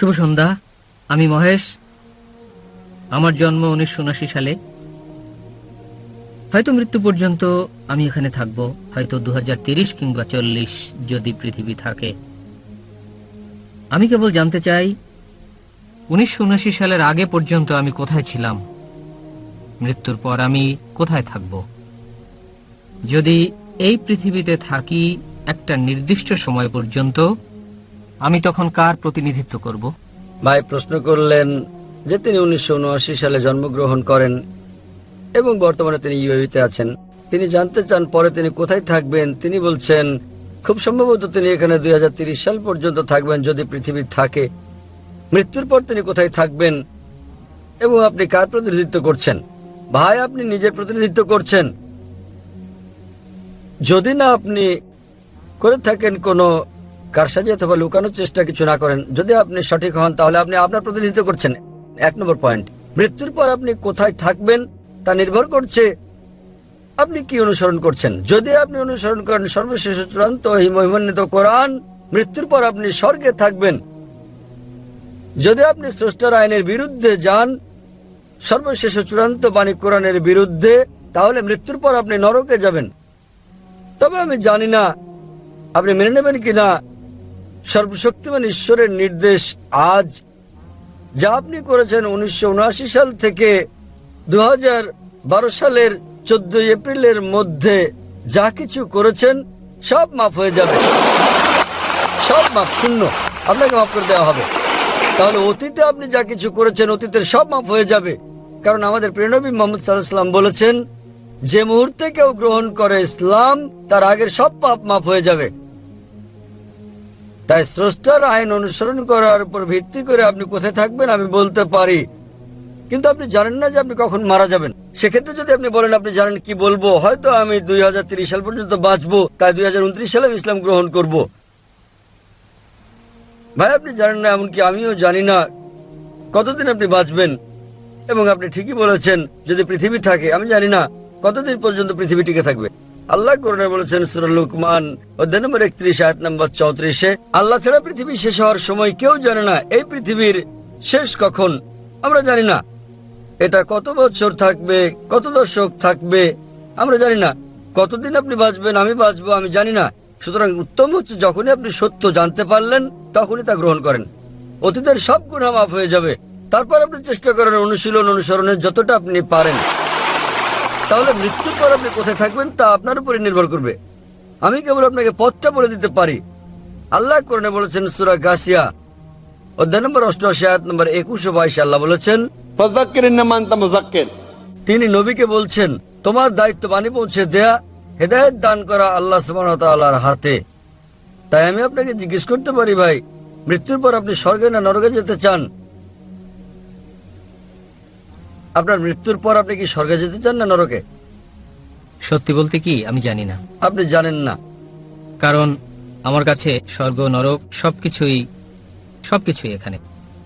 শুভ সন্ধ্যা। আমি মহেশ। আমার জন্ম উনিশশো উনাশি সালে। হয়তো মৃত্যু পর্যন্ত আমি এখানে থাকব। হয়তো দু কিংবা চল্লিশ যদি পৃথিবী থাকে। আমি কেবল জানতে চাই, উনিশশো উনাশি সালের আগে পর্যন্ত আমি কোথায় ছিলাম? মৃত্যুর পর আমি কোথায় থাকব? যদি এই পৃথিবীতে থাকি একটা নির্দিষ্ট সময় পর্যন্ত আমি তখন কার প্রতিনিধিত্ব করব? ভাই প্রশ্ন করলেন যে তিনি উনিশশো উনআশি সালে জন্মগ্রহণ করেন এবং বর্তমানে তিনি ইউএতে আছেন। তিনি জানতে চান পরে তিনি কোথায় থাকবেন। তিনি বলছেন, খুব সম্ভবত তিনি এখানে দুই সাল পর্যন্ত থাকবেন যদি পৃথিবী থাকে। মৃত্যুর পর তিনি কোথায় থাকবেন এবং আপনি কার প্রতিনিধিত্ব করছেন? ভাই, আপনি নিজের প্রতিনিধিত্ব করছেন। যদি না আপনি করে থাকেন কোনো কারসাজি অথবা লুকানোর চেষ্টা কিছু না করেন, যদি আপনি সঠিক হন, তাহলে আপনি আপনার প্রতিনিধিত্ব করছেন। এক নম্বর পয়েন্ট। মৃত্যুর পর আপনি কোথায় থাকবেন তা নির্ভর করছে আপনি কি অনুসরণ করছেন। যদি আপনি অনুসরণ করেন সর্বশেষ চূড়ান্ত মহিমান্বিত কোরআন, মৃত্যুর পর আপনি স্বর্গে থাকবেন। যদি আপনি স্রষ্টার আইনের বিরুদ্ধে যান, সর্বশেষ চূড়ান্ত বাণী কোরআনের বিরুদ্ধে, তাহলে মৃত্যুর পর আপনি নরকে যাবেন। তবে আমি জানি না, আপনি মেনে নেবেন কিনা সর্বশক্তিমান ঈশ্বরের নির্দেশ আজ, যা আপনি করেছেন উনিশশো উনআশি সাল থেকে দু হাজার বারো সালের চোদ্দই এপ্রিলের মধ্যে যা কিছু করেছেন, সব মাফ হয়ে যাবে। সব মাফ, শূন্য। আপনাকে মাফ করে দেওয়া হবে। তাহলে অতীতে আপনি যা কিছু করেছেন, অতীতের সব মাফ হয়ে যাবে। কারণ আমাদের প্রেরণবী মোহাম্মদ সাল্লাহাম বলেছেন, যে মুহূর্তে কেউ গ্রহণ করে ইসলাম, তার আগের সব পাপ মাফ হয়ে যাবে। তাই স্রষ্টার আইন অনুসরণ করার উপর ভিত্তি করে আপনি কোথায় থাকবেন আমি বলতে পারি। কিন্তু আপনি জানেন না যে আপনি কখন মারা যাবেন। সেক্ষেত্রে যদি আপনি বলেন, আপনি জানেন কি বলব? হয়তো আমি দুই সাল পর্যন্ত বাঁচবো, তাই দুই হাজার উনত্রিশ সালে আমি ইসলাম গ্রহণ করব। ভাই, আপনি জানেন না, এমনকি আমিও জানি না কতদিন আপনি বাঁচবেন। এবং আপনি ঠিকই বলেছেন, যদি পৃথিবী থাকে, আমি জানি না কতদিন পর্যন্ত পৃথিবী টিকে থাকবে। আল্লাহ করোনা বলেছেন সুরল লুকমান, অধ্যায় নম্বর একত্রিশ, আয়াত নম্বর চৌত্রিশে, আল্লাহ ছাড়া পৃথিবী শেষ হওয়ার সময় কেউ জানে না এই পৃথিবীর শেষ কখন। আমরা জানি না। এটা কত বছর থাকবে, কত দশক থাকবে, আমরা জানি না। কতদিন আপনি বাঁচবেন, আমি বাঁচবো, আমি জানি না। সুতরাং উত্তম হচ্ছে যখনই আপনি সত্য জানতে পারলেন, তখনই তা গ্রহণ করেন। অতীতের সব গুণা মাফ হয়ে যাবে। তারপর আপনি চেষ্টা করেন অনুশীলন, অনুসরণের যতটা আপনি পারেন। তাহলে মৃত্যুর পর আপনি কোথায় থাকবেন তা আপনার উপরে নির্ভর করবে। আমি কেবল আপনাকে পথটা বলে দিতে পারি। আল্লাহ করণে বলেছেন সুরা গাছিয়া অধ্যায় নম্বর অষ্টআশি আয়াত নম্বর একুশ ও বাইশ আল্লাহ বলেছেন তিনি নবীকে বলছেন তোমার দায়িত্ব বাণী পৌঁছে দেয়া হেদায়ত দান করা আল্লাহ সুবাহর হাতে। তাই আমি আপনাকে জিজ্ঞেস করতে পারি ভাই মৃত্যুর পর আপনি স্বর্গে না নরকে যেতে চান? আপনার মৃত্যুর পর আপনি কি স্বর্গে যেতে চান না নরকে? সত্যি বলতে কি আমি জানি না। আপনি জানেন না। কারণ আমার কাছে স্বর্গ নরক সবকিছুই সবকিছুই এখানে।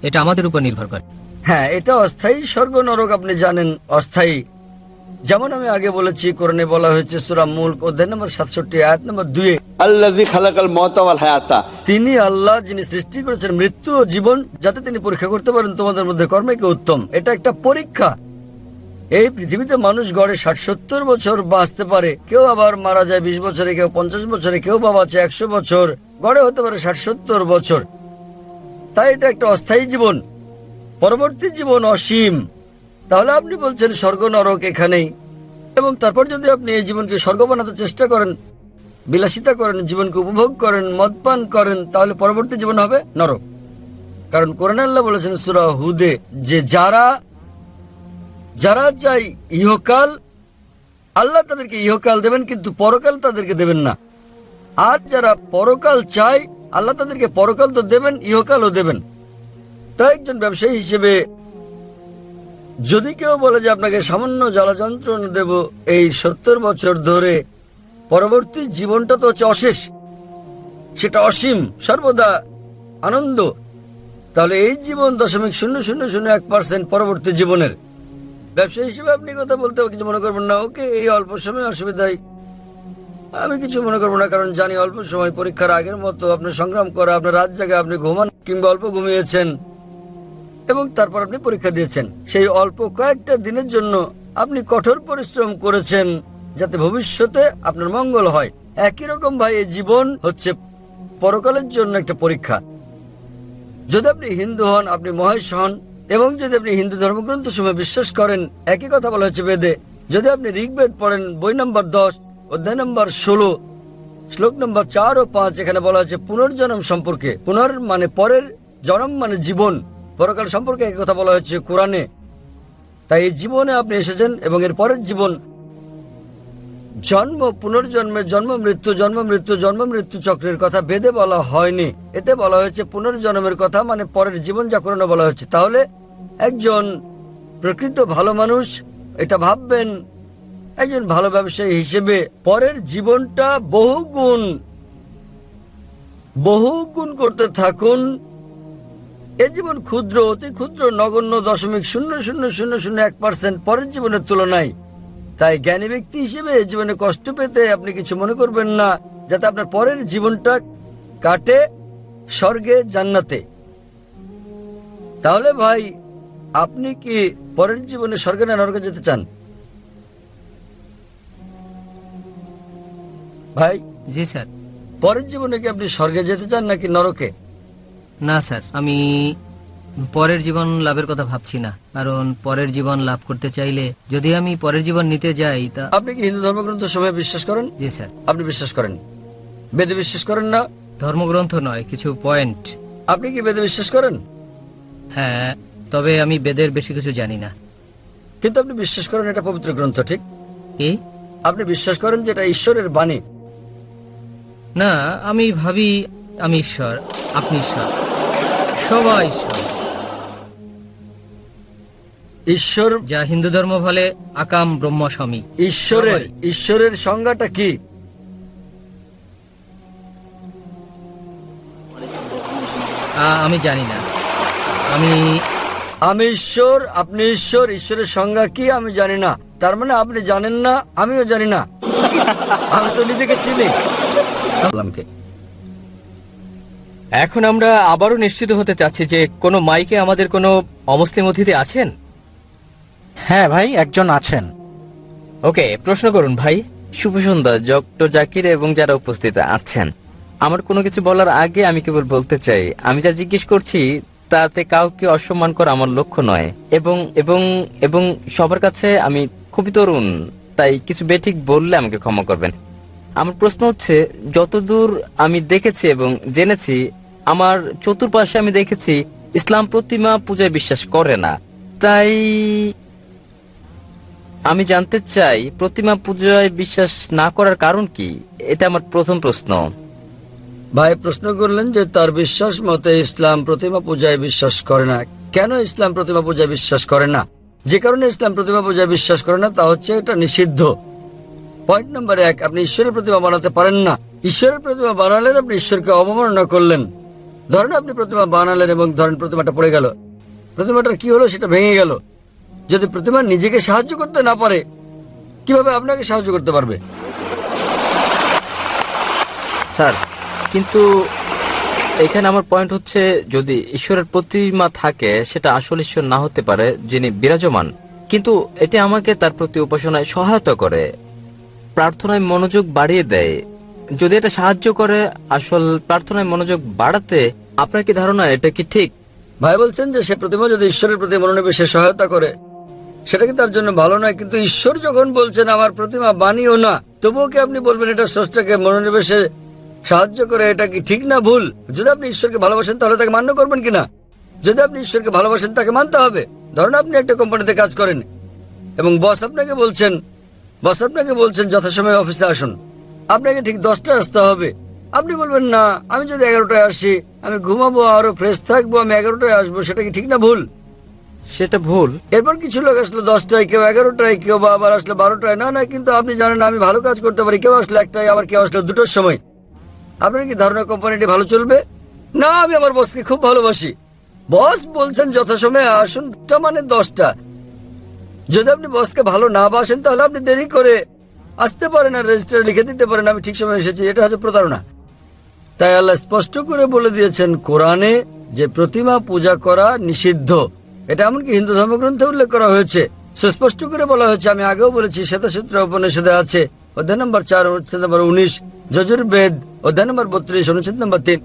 এটা আমাদের উপর নির্ভর করে। হ্যাঁ এটা অস্থায়ী স্বর্গ নরক আপনি জানেন অস্থায়ী। যেমন আমি আগে বলেছি কোরআনে বলা হয়েছে সুরা মুল্ক অধ্যায় নম্বর সাতষট্টি আয়াত নম্বর দুয়ে আল্লাযী খালাকাল হায়াতা। তিনি আল্লাহ যিনি সৃষ্টি করেছেন মৃত্যু ও জীবন যাতে তিনি পরীক্ষা করতে পারেন তোমাদের মধ্যে কর্মে কে উত্তম। এটা একটা পরীক্ষা। এই পৃথিবীতে মানুষ গড়ে ষাট সত্তর বছর বাঁচতে পারে। কেউ আবার মারা যায় বিশ বছরে কেউ পঞ্চাশ বছরে কেউ বা বাঁচে একশো বছর গড়ে হতে পারে ষাট সত্তর বছর। তাই এটা একটা অস্থায়ী জীবন। পরবর্তী জীবন অসীম। তাহলে আপনি বলছেন স্বর্গ নরক এখানেই। এবং তারপর যদি আপনি এই জীবনকে স্বর্গ বানাতে চেষ্টা করেন, বিলাসিতা করেন, জীবনকে উপভোগ করেন, মদপান করেন, তাহলে পরবর্তী জীবন হবে নরক। কারণ কোরআন আল্লাহ বলেছেন সুরা হুদে, যে যারা যারা চাই ইহকাল, আল্লাহ তাদেরকে ইহকাল দেবেন, কিন্তু পরকাল তাদেরকে দেবেন না। আর যারা পরকাল চায়, আল্লাহ তাদেরকে পরকাল তো দেবেন, ইহকালও দেবেন। তাই একজন ব্যবসায়ী হিসেবে যদি কেউ বলে যে আপনাকে সামান্য জ্বালা যন্ত্রণা দেব এই সত্তর বছর ধরে, পরবর্তী জীবনটা তো হচ্ছে অশেষ। সেটা অসীম, সর্বদা আনন্দ। তাহলে এই জীবন দশমিক শূন্য শূন্য শূন্য এক পার্সেন্ট পরবর্তী জীবনের। ব্যবসা হিসেবে আপনি কথা বলতে কিছু মনে করবেন না। ওকে, এই অল্প সময় অসুবিধায় আমি কিছু মনে করব না, কারণ জানি অল্প সময় পরীক্ষার আগের মতো আপনার সংগ্রাম করা, আপনার রাত জায়গায় আপনি ঘুমান কিংবা অল্প ঘুমিয়েছেন। এবং তারপর আপনি পরীক্ষা দিয়েছেন। সেই অল্প কয়েকটা দিনের জন্য আপনি কঠোর পরিশ্রম করেছেন যাতে ভবিষ্যতে আপনার মঙ্গল হয়। একই রকম ভাই, এই জীবন হচ্ছে পরকালের জন্য একটা পরীক্ষা। যদি আপনি হিন্দু হন, আপনি মহেশ হন, এবং যদি আপনি হিন্দু ধর্মগ্রন্থ সময় বিশ্বাস করেন, একই কথা বলা হয়েছে বেদে। যদি আপনি ঋগ্বেদ পড়েন, বই নম্বর দশ, অধ্যায় নম্বর ষোলো, শ্লোক নম্বর চার ও পাঁচ, এখানে বলা হয়েছে পুনর্জন্ম সম্পর্কে। পুনর মানে পরের, জন্ম মানে জীবন। পরকাল সম্পর্কে একই কথা বলা হয়েছে কোরআনে। তাই এই জীবনে আপনি এসেছেন এবং এর পরের জীবন জন্ম পুনর্জন্মের জন্ম, মৃত্যু জন্ম মৃত্যু জন্ম, মৃত্যু চক্রের কথা বেদে বলা হয়নি। এতে বলা হয়েছে পুনর্জন্মের কথা মানে পরের জীবন জাগরণে বলা হচ্ছে তাহলে একজন প্রকৃত ভালো মানুষ এটা ভাববেন, একজন ভালো ব্যবসায়ী হিসেবে পরের জীবনটা বহুগুণ বহুগুণ করতে থাকুন। এ জীবন ক্ষুদ্র অতি ক্ষুদ্র নগণ্য দশমিক শূন্য শূন্য শূন্য শূন্য এক পার্সেন্ট পরের জীবনের তুলনায়। তাই জ্ঞানী ব্যক্তি হিসেবে জীবনে কষ্ট পেতে আপনি কিছু মনে করবেন না যাতে আপনার পরের জীবনটা কাটে স্বর্গে জান্নাতে। তাহলে ভাই আপনি কি পরের জীবনে স্বর্গে না নরকে যেতে চান? ভাই জি স্যার। পরের জীবনে কি আপনি স্বর্গে যেতে চান নাকি নরকে? না স্যার। আমি পরের জীবন লাভের কথা ভাবছি না। কারণ পরের জীবন লাভ করতে চাইলে যদি আমি পরের জীবন নিতে যাই তা আপনি কি হিন্দু ধর্মগ্রন্থ সময় বিশ্বাস করেন? জি স্যার। আপনি বিশ্বাস করেন। বেদে বিশ্বাস করেন না? ধর্মগ্রন্থ নয় কিছু পয়েন্ট আপনি কি বেদে বিশ্বাস করেন? হ্যাঁ তবে আমি বেদের বেশি কিছু জানি না। কিন্তু আপনি বিশ্বাস করেন এটা পবিত্র গ্রন্থ ঠিক? কি? আপনি বিশ্বাস করেন যে এটা ঈশ্বরের বাণী? না আমি ভাবি আমি ঈশ্বর। আপনি ঈশ্বর। সবাই ঈশ্বর। ঈশ্বর যা হিন্দু ধর্ম বলে আকাম ব্রহ্ম স্বামী ঈশ্বরের ঈশ্বরের সংজ্ঞাটা কি? আমি জানি না। আমি আমি ঈশ্বর আপনি ঈশ্বর ঈশ্বরের সংজ্ঞা কি আমি জানি না। তার মানে আপনি জানেন না আমিও জানি না। আমি তো নিজেকে চিনি। এখন আমরা আবারও নিশ্চিত হতে চাচ্ছি যে কোনো মাইকে আমাদের কোনো অমুসলিম অতিথি আছেন? হ্যাঁ ভাই একজন আছেন। ওকে প্রশ্ন করুন ভাই। শুভ সন্ধ্যা ডক্টর জাকির এবং যারা উপস্থিত আছেন। আমার কোনো কিছু বলার আগে আমি কেবল বলতে চাই আমি যা জিজ্ঞেস করছি তাতে কাউকে অসম্মান করা আমার লক্ষ্য নয়। এবং এবং এবং সবার কাছে আমি খুবই তরুণ তাই কিছু বেঠিক বললে আমাকে ক্ষমা করবেন। আমার প্রশ্ন হচ্ছে, যতদূর আমি দেখেছি এবং জেনেছি, আমার চতুর্পাশে আমি দেখেছি, ইসলাম প্রতিমা পূজায় বিশ্বাস করে না। তাই আমি জানতে চাই, প্রতিমা পূজায় বিশ্বাস না করার কারণ কি? এটা আমার প্রথম প্রশ্ন। ভাই, প্রশ্ন করলেন যে তার বিশ্বাস মতে ইসলাম প্রতিমা পূজায় বিশ্বাস করে না। কেন ইসলাম প্রতিমা পূজায় বিশ্বাস করে না? যে কারণে ইসলাম প্রতিমা পূজায় বিশ্বাস করে না, তা হচ্ছে এটা নিষিদ্ধ। পয়েন্ট নাম্বার এক, আপনি ঈশ্বরের প্রতিমা বানাতে পারেন না। ঈশ্বরের প্রতিমা বানালেন, আপনি ঈশ্বরকে অবমাননা করলেন। ধরেন আপনি প্রতিমা বানালেন এবং ধরেন প্রতিমাটা পড়ে গেল। প্রতিমাটার কি হলো? সেটা ভেঙে গেল। যদি প্রতিমা নিজেকে সাহায্য করতে না পারে, কীভাবে আপনাকে সাহায্য করতে পারবে? স্যার, কিন্তু এখানে আমার পয়েন্ট হচ্ছে, যদি ঈশ্বরের প্রতিমা থাকে, সেটা আসল ঈশ্বর না হতে পারে, যিনি বিরাজমান। কিন্তু এটি আমাকে তার প্রতি উপাসনায় সহায়তা করে। প্রার্থনায় মনোযোগ বাড়িয়ে দেয়। যদি এটা সাহায্য করে আসল প্রার্থনায় মনোযোগ বাড়াতে, আপনার কি ধারণা এটা কি ঠিক? ভাই বলছেন যে সে প্রতিমা যদি ঈশ্বরের প্রতি মনোনিবেশে সহায়তা করে। সেটা কি তার জন্য ভালো নয়? কিন্তু ঈশ্বর যখন বলছেন, আমার প্রতিমা বানিও না, তবুও কি আপনি বলবেন এটা স্রষ্টাকে মনোনিবেশে সাহায্য করে এটা কি ঠিক না ভুল? যদি আপনি ঈশ্বরকে ভালোবাসেন, তাহলে তাকে মান্য করবেন কিনা যদি আপনি ঈশ্বরকে ভালোবাসেন, তাকে মানতে হবে। ধরুন আপনি একটা কোম্পানিতে কাজ করেন এবং বস আপনাকে বলছেন বস আপনাকে বলছেন যথাসময়ে অফিসে আসুন। আপনাকে ঠিক দশটায় আসতে হবে। আপনি বলবেন না আমি যদি এগারোটায় আসি আমি ঘুমাবো আরও ফ্রেশ থাকব আমি এগারোটায় আসব সেটা কি ঠিক না ভুল? সেটা ভুল। এরপর কিছু লোক আসলো দশটায় কেউ এগারোটায় কেউ বা আবার আসলো বারোটায়। না না কিন্তু আপনি জানেন আমি ভালো কাজ করতে পারি কেউ আসলো একটায় আবার কেউ আসলো দুটোর সময়। আপনার কি ধারণা কোম্পানিটি ভালো চলবে? না আমি আমার বসকে খুব ভালোবাসি। বস বলছেন যথাসময়ে আসুন মানে দশটা। যদি আপনি বসকে ভালো না বাসেন, তাহলে আপনি দেরি করে আসতে পারেন আর রেজিস্টারে লিখে দিতে পারেন। আমি ঠিক সময় এসেছি, এটা হচ্ছে প্রতারণা। তাই আল্লাহ স্পষ্ট করে বলে দিয়েছেন, কোরআনে যে প্রতিমা পূজা করা নিষিদ্ধ, এটা এমনকি হিন্দু ধর্মগ্রন্থে উল্লেখ করা হয়েছে। সুস্পষ্ট করে বলা হয়েছে, আমি আগেও বলেছি, শ্বেতসূত্র উপনিষদে আছে, অধ্যায় নম্বর চার, অনুচ্ছেদ নম্বর উনিশ, যজুর্বেদ অধ্যায় নম্বর বত্রিশ অনুচ্ছেদ নম্বর তিন।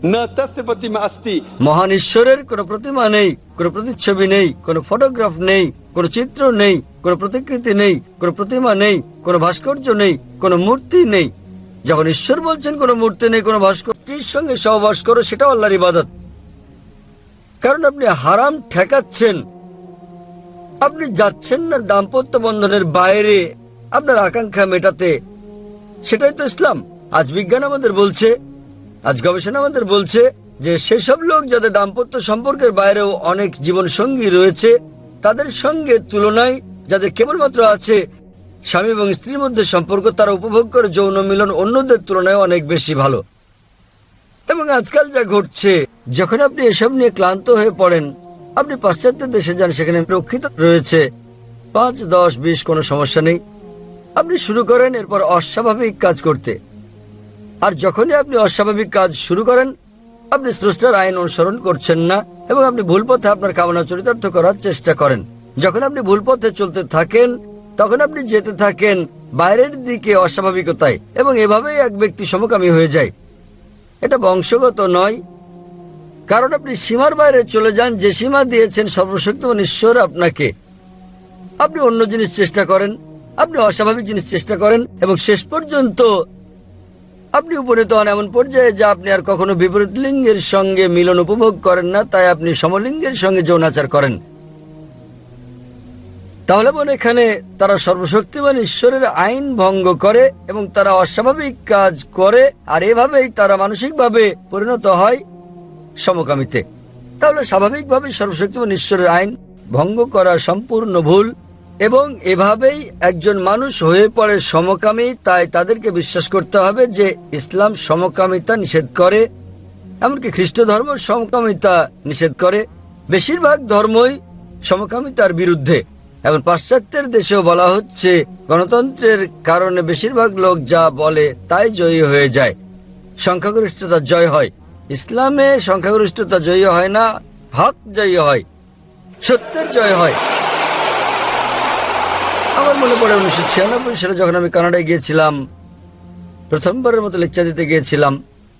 মহান ঈশ্বরের কোনো প্রতিমা নেই কোনো প্রতিচ্ছবি নেই কোনো ফটোগ্রাফ নেই কোনো চিত্র নেই কোনো প্রতিকৃতি নেই কোনো প্রতিমা নেই কোনো ভাস্কর্য নেই কোনো মূর্তি নেই। যখন ঈশ্বর বলছেন কোনো মূর্তি নেই কোনো ভাস্কর্যের সঙ্গে সহবাস করো সেটাও আল্লাহর ইবাদত। কারণ আপনি হারাম ঠেকাচ্ছেন। আপনি যাচ্ছেন না দাম্পত্য বন্ধনের বাইরে আপনার আকাঙ্ক্ষা মেটাতে। সেটাই তো ইসলাম। আজ বিজ্ঞান আমাদের বলছে, আজ গবেষণা আমাদের বলছে যে সেসব লোক যাদের দাম্পত্য সম্পর্কের বাইরেও অনেক জীবন সঙ্গী রয়েছে, তাদের সঙ্গে তুলনায় যাদের কেবলমাত্র আছে স্বামী এবং স্ত্রীর মধ্যে সম্পর্ক, তারা উপভোগ করে যৌন মিলন অন্যদের তুলনায় অনেক বেশি ভালো। এবং আজকাল যা ঘটছে, যখন আপনি এসব নিয়ে ক্লান্ত হয়ে পড়েন, আপনি পাশ্চাত্য দেশে যান, সেখানে রক্ষিত রয়েছে পাঁচ, দশ, বিশ কোনো সমস্যা নেই। আপনি শুরু করেন এরপর অস্বাভাবিক কাজ করতে। আর যখনই আপনি অস্বাভাবিক কাজ শুরু করেন, আপনি স্রষ্টার আইন অনুসরণ করছেন না এবং আপনি ভুল পথে আপনার কামনা চরিতার্থ করার চেষ্টা করেন। যখন আপনি ভুল পথে চলতে থাকেন, তখন আপনি যেতে থাকেন বাইরের দিকে অস্বাভাবিকতায় এবং এভাবেই এক ব্যক্তি সমকামী হয়ে যায়। এটা বংশগত নয়। কারণ আপনি সীমার বাইরে চলে যান, যে সীমা দিয়েছেন সর্বশক্তিমান ঈশ্বর আপনাকে। আপনি অন্য জিনিস চেষ্টা করেন, আপনি অস্বাভাবিক জিনিস চেষ্টা করেন এবং শেষ পর্যন্ত আপনি উপনীত হন এমন পর্যায়ে যা আপনি আর কখনো বিপরীত লিঙ্গের সঙ্গে মিলন উপভোগ করেন না, তাই আপনি সমলিঙ্গের সঙ্গে যৌনাচার করেন। তাহলে বলে এখানে তারা সর্বশক্তিমান ঈশ্বরের আইন ভঙ্গ করে এবং তারা অস্বাভাবিক কাজ করে, আর এভাবেই তারা মানসিকভাবে পরিণত হয় সমকামিতে। তাহলে স্বাভাবিকভাবে সর্বশক্তিমান ঈশ্বরের আইন ভঙ্গ করা সম্পূর্ণ ভুল। এবং এভাবেই একজন মানুষ হয়ে পড়ে সমকামী, তাই তাদেরকে বিশ্বাস করতে হবে যে ইসলাম সমকামিতা নিষেধ করে, এমনকি খ্রিস্ট ধর্ম সমকামিতা নিষেধ করে। বেশিরভাগ ধর্মই সমকামিতার বিরুদ্ধে। এখন পাশ্চাত্যের দেশেও বলা হচ্ছে, গণতন্ত্রের কারণে বেশিরভাগ লোক যা বলে তাই জয়ী হয়ে যায়। সংখ্যাগরিষ্ঠতা জয় হয়। ইসলামে সংখ্যাগরিষ্ঠতা জয়ী হয় না, হক জয়ী হয়, সত্যের জয় হয়। আমার মনে পড়ে উনিশশো ছিয়ানব্বই সালে যখন আমি কানাডায় গিয়েছিলাম, প্রথমবারের মতো লেকচার দিতে গিয়েছিলাম,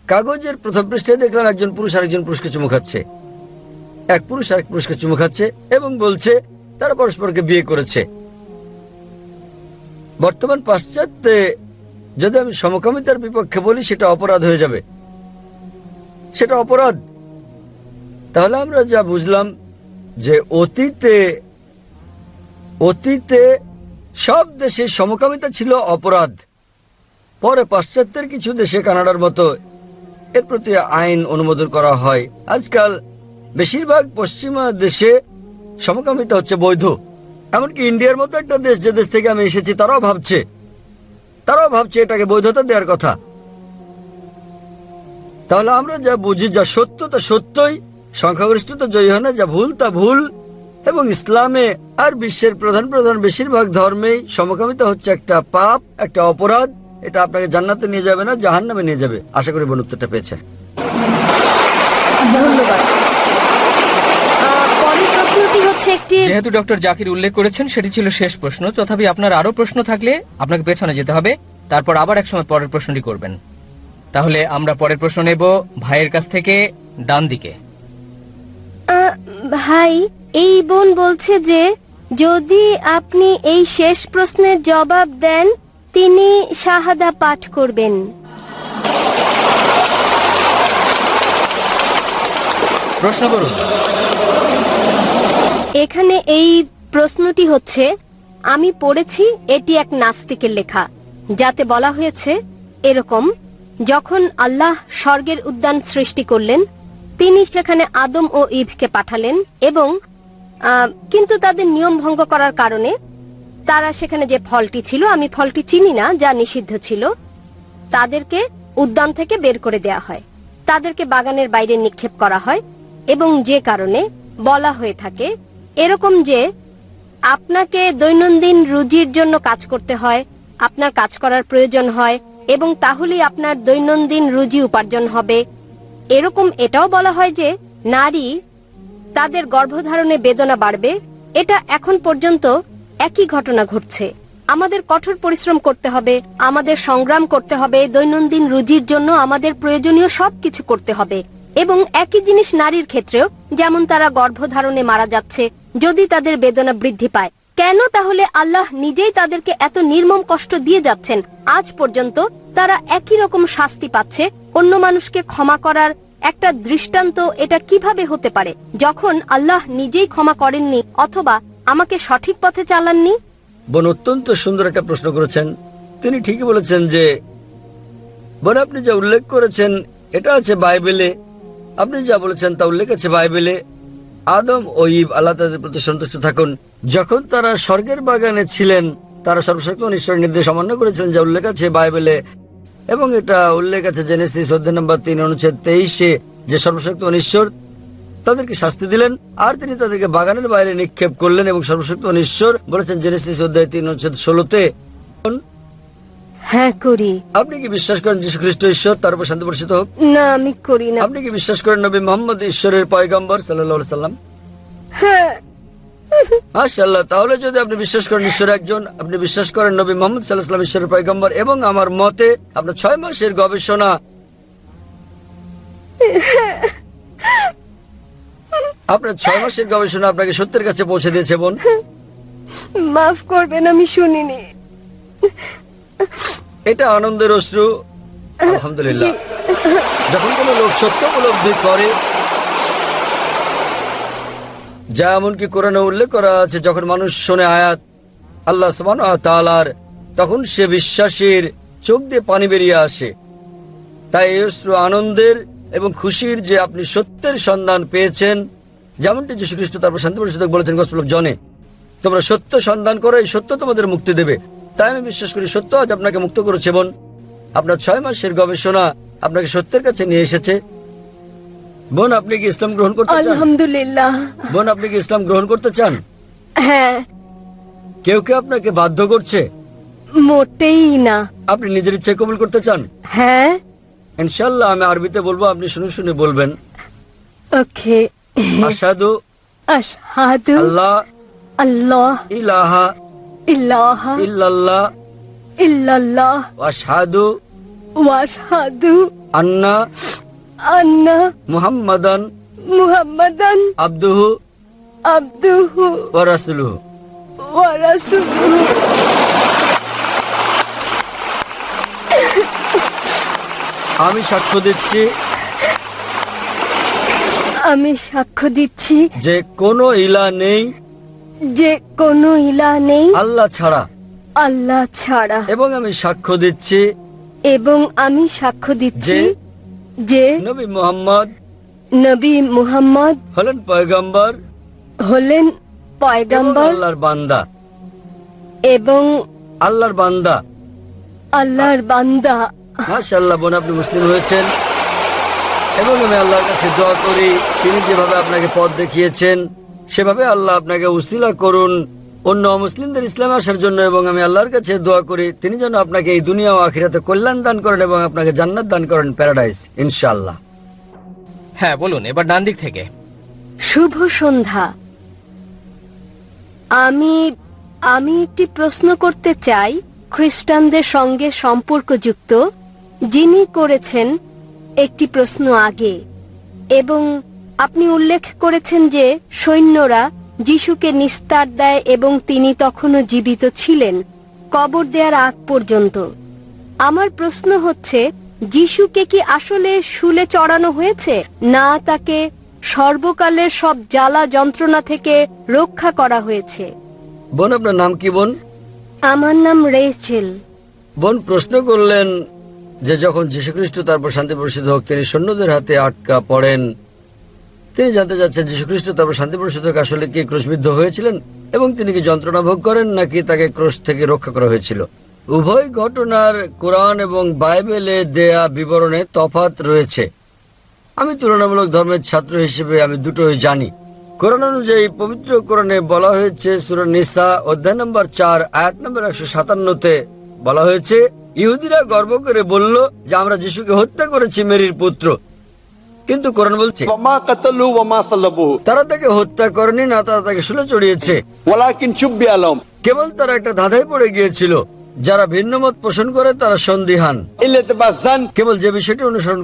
কাগজের প্রথম পৃষ্ঠায় দেখলাম একজন পুরুষ আরেকজন পুরুষকে চুমু খাচ্ছে। এক পুরুষ আরেক পুরুষকে চুমু খাচ্ছে এবং বলছে, তারা পরস্পরকে বিয়ে করেছে। বর্তমান পাশ্চাত্যে যদি আমি সমকামিতার বিপক্ষে বলি, সেটা অপরাধ হয়ে যাবে। সেটা অপরাধ। তাহলে আমরা যা বুঝলাম, যে অতীতে অতীতে সব দেশে সমকামিতা ছিল অপরাধ। পরে পাশ্চাত্যের কিছু দেশে কানাডার মতো এর প্রতি আইন অনুমোদন করা হয়। আজকাল বেশিরভাগ পশ্চিমা দেশে সমকামিতা হচ্ছে বৈধ। এমনকি ইন্ডিয়ার মতো একটা দেশ যে দেশ থেকে আমি এসেছি, তারাও ভাবছে। তারাও ভাবছে এটাকে বৈধতা দেওয়ার কথা। তাহলে আমরা যা বুঝি যা সত্য তা সত্যই, সংখ্যাগরিষ্ঠতা জয়ী হয় না, যা ভুল তা ভুল। এবং ইসলামে আর বিশ্বের প্রধান প্রধান বেশিরভাগ ধর্মেই সমকামিতা হচ্ছে একটা পাপ একটা অপরাধ। এটা আপনাকে জান্নাতে নিয়ে যাবে না জাহান্নামে নিয়ে যাবে। আশা করি বোন উত্তরটা পেয়েছে ধন্যবাদ পরের প্রশ্নটি হচ্ছে একটি যেহেতু ডক্টর জাকির উল্লেখ করেছেন সেটি ছিল শেষ প্রশ্ন। তথাপি আপনার আরও প্রশ্ন থাকলে আপনাকে পেছনে যেতে হবে। তারপর আবার এক সময় পরের প্রশ্নটি করবেন। তাহলে আমরা পরের প্রশ্ন নেব ভাইয়ের কাছ থেকে ডান দিকে ভাই এই বোন বলছে যে যদি আপনি এই শেষ প্রশ্নের জবাব দেন তিনি শাহাদা পাঠ করবেন। প্রশ্ন করুন এখানে এই প্রশ্নটি হচ্ছে আমি পড়েছি এটি এক নাস্তিকের লেখা যাতে বলা হয়েছে এরকম যখন আল্লাহ স্বর্গের উদ্যান সৃষ্টি করলেন তিনি সেখানে আদম ও ইভকে পাঠালেন এবং কিন্তু তাদের নিয়ম ভঙ্গ করার কারণে তারা সেখানে যে ফলটি ছিল, আমি ফলটি চিনি না, যা নিষিদ্ধ ছিল, তাদেরকে উদ্যান থেকে বের করে দেয়া হয়। তাদেরকে বাগানের বাইরে নিক্ষেপ করা হয় এবং যে কারণে বলা হয়ে থাকে, এরকম যে আপনাকে দৈনন্দিন রুজির জন্য কাজ করতে হয়, আপনার কাজ করার প্রয়োজন হয় এবং তাহলেই আপনার দৈনন্দিন রুজি উপার্জন হবে। এরকম এটাও বলা হয় যে নারী তাদের গর্ভধারণে বেদনা বাড়বে। এটা এখন পর্যন্ত একই ঘটনা ঘটছে। আমাদের কঠোর পরিশ্রম করতে হবে, আমাদের সংগ্রাম করতে হবে, দৈনন্দিন রুজির জন্য আমাদের প্রয়োজনীয় সবকিছু করতে হবে। এবং একই জিনিস নারীর ক্ষেত্রেও, যেমন তারা গর্ভধারণে মারা যাচ্ছে, যদি তাদের বেদনা বৃদ্ধি পায়। কেন তাহলে আল্লাহ নিজেই তাদেরকে এত নির্মম কষ্ট দিয়ে যাচ্ছেন? আজ পর্যন্ত তারা একই রকম শাস্তি পাচ্ছে, অন্য মানুষকে ক্ষমা করার একটা দৃষ্টান্ত এটা কীভাবে হতে পারে? যখন আল্লাহ নিজেই ক্ষমা করেননি অথবা আমাকে সঠিক পথে চালাননি? বোন, অত্যন্ত সুন্দর একটা প্রশ্ন করেছেন। তিনি ঠিকই বলেছেন যে, বোন, আপনি যা উল্লেখ করেছেন, এটা আছে বাইবেলে। আপনি যা বলেছেন তা উল্লেখ আছে বাইবেলে। আদম ও ইব, আল্লাহ তাদের প্রতি সন্তুষ্ট থাকুন। যখন তারা স্বর্গের বাগানে ছিলেন, তারা সর্বশক্ত ঈশ্বরের নির্দেশ অমান্য করেছিলেন, যা উল্লেখ আছে বাইবেলে। এবং এটা উল্লেখ আছে জেনেসিস অধ্যায় নম্বর তিন অনুচ্ছেদ তেইশে যে সর্বশক্ত ঈশ্বর তাদেরকে শাস্তি দিলেন আর তিনি তাদেরকে বাগানের বাইরে নিক্ষেপ করলেন এবং সর্বশক্ত ঈশ্বর বলেছেন জেনেসিস অধ্যায় তিন অনুচ্ছেদ ষোলোতে। হ্যাঁ করি। আপনি কি বিশ্বাস করেন যীশু খ্রিস্ট ঈশ্বর তার উপর শান্তি বর্ষিত হোক? না আমি করি না। আপনি কি বিশ্বাস করেন নবী মোহাম্মদ ঈশ্বরের পয়গম্বর সাল্লাহ সাল্লাম হ্যাঁ মাশাল্লাহ তাহলে যদি আপনি বিশ্বাস করেন ঈশ্বর একজন আপনি বিশ্বাস করেন নবী মোহাম্মদ সাল্লাহ সাল্লাম ঈশ্বরের পয়গম্বর এবং আমার মতে আপনার ছয় মাসের গবেষণা। আপনার ছয় মাসের গবেষণা আপনাকে সত্যের কাছে পৌঁছে দিয়েছে বোন। মাফ করবেন আমি শুনিনি। এটা আনন্দের অশ্রু। আলহামদুলিল্লাহ। যখন কোনো লোক সত্য উপলব্ধি করে যা এমনকি কোরআনে উল্লেখ করা আছে, যখন মানুষ শোনে আয়াত, আল্লাহ সমান তালার তখন সে বিশ্বাসের চোখ দিয়ে পানি বেরিয়ে আসে। তাই অশ্রু আনন্দের এবং খুশির যে আপনি সত্যের সন্ধান পেয়েছেন, যেমনটি যীশু খ্রিস্ট তারপর শান্তি পরিষদক বলেছেন, গসপল জনে, তোমরা সত্য সন্ধান করো এই সত্য তোমাদের মুক্তি দেবে। তাই আমি বিশ্বাস করি সত্য আজ আপনাকে মুক্ত করেছে, বোন। আপনার ছয় মাসের গবেষণা আপনাকে সত্যের কাছে নিয়ে এসেছে। বোন আপনি কি ইসলাম গ্রহণ করতে চান? আলহামদুলিল্লাহ। বোন আপনি কি ইসলাম গ্রহণ করতে চান? হ্যাঁ। কেউ কেউ আপনাকে বাধ্য করছে? মোটেই না। আপনি নিজের ইচ্ছে কবুল করতে চান? হ্যাঁ। ইনশাল্লাহ আমি আরবিতে বলব আপনি শুনে শুনে বলবেন। ওকে। আসাদু আশহাদু আল্লাহ আল্লাহ ইলাহা ইলাহা ইল্লাল্লাহ ইল্লাল্লাহ আশহাদু ওয়াশহাদু আন্না আন্না মুহাম্মাদান মুহাম্মাদান আব্দুহু আবদুহু ওয়া রাসূলুহু। ওয়া রাসূলুহু। আমি সাক্ষ্য দিচ্ছি আমি সাক্ষ্য দিচ্ছি যে কোনো ইলা নেই যে কোনো ইলা নেই আল্লাহ ছাড়া। আল্লাহ ছাড়া। এবং আমি সাক্ষ্য দিচ্ছি এবং আমি সাক্ষ্য দিচ্ছি যে- নবী মোহাম্মদ নবী মুহাম্মদ হলেন পয়গম্বর হলেন পয়গম্বর আল্লাহর বান্দা। এবং আল্লাহর বান্দা। আল্লাহর বান্দা। মাশাআল্লাহ বোন আপনি মুসলিম হয়েছেন। এবং আমি আল্লাহর কাছে দোয়া করি তিনি যেভাবে আপনাকে পথ দেখিয়েছেন সেভাবে আল্লাহ আপনাকে উসিলা করুন। অন্য মুসলিমদের ইসলামে আসার জন্য এবং আমি আল্লাহর কাছে দোয়া করি তিনি যেন আপনাকে এই দুনিয়া ও আখিরাতে কল্যাণ দান করেন এবং আপনাকে জান্নাত দান করেন প্যারাডাইস ইনশাআল্লাহ। হ্যাঁ বলুন এবার ডান দিক থেকে। শুভ সন্ধ্যা। আমি আমি একটি প্রশ্ন করতে চাই খ্রিস্টানদের সঙ্গে সম্পর্কযুক্ত যিনি করেছেন একটি প্রশ্ন আগে এবং আপনি উল্লেখ করেছেন যে সৈন্যরা যিশুকে নিস্তার দেয় এবং তিনি তখনও জীবিত ছিলেন কবর দেওয়ার আগ পর্যন্ত। আমার প্রশ্ন হচ্ছে যিশুকে কি আসলে শুলে চড়ানো হয়েছে না তাকে সর্বকালের সব জ্বালা যন্ত্রণা থেকে রক্ষা করা হয়েছে? বোন আপনার নাম কি বোন? আমার নাম রেচেল। বোন প্রশ্ন করলেন যে যখন যীশুখ্রিস্ট তারপর শান্তি পরিষদ হোক তিনি সৈন্যদের হাতে আটকা পড়েন তিনি জানতে চাচ্ছেন যীশুখ্রিস্ট তারপর শান্তি পরিষদ হোক আসলে কি ক্রোশবিদ্ধ হয়েছিলেন এবং তিনি কি যন্ত্রণা ভোগ করেন নাকি তাকে ক্রোশ থেকে রক্ষা করা হয়েছিল? উভয় ঘটনার কোরআন এবং বাইবেলে দেয়া বিবরণে তফাত রয়েছে। আমি তুলনামূলক ধর্মের ছাত্র হিসেবে আমি দুটোই জানি। কোরআন অনুযায়ী পবিত্র কোরআনে বলা হয়েছে, সুর নিসা অধ্যায় নম্বর চার, আয়াত নম্বর একশো সাতান্নতে বলা হয়েছে, ইহুদিরা গর্ব করে বলল যে আমরা যিশুকে হত্যা করেছি, মেরির পুত্র। কিন্তু কোরআন বলছে তারা তাকে হত্যা করেনি না তারা তাকে শুনে চড়িয়েছে। কেবল তারা একটা ধাঁধায় পড়ে গিয়েছিল। যারা ভিন্ন মত পোষণ করে তারা সন্দিহান। কেবল যে বিষয়টি অনুসরণ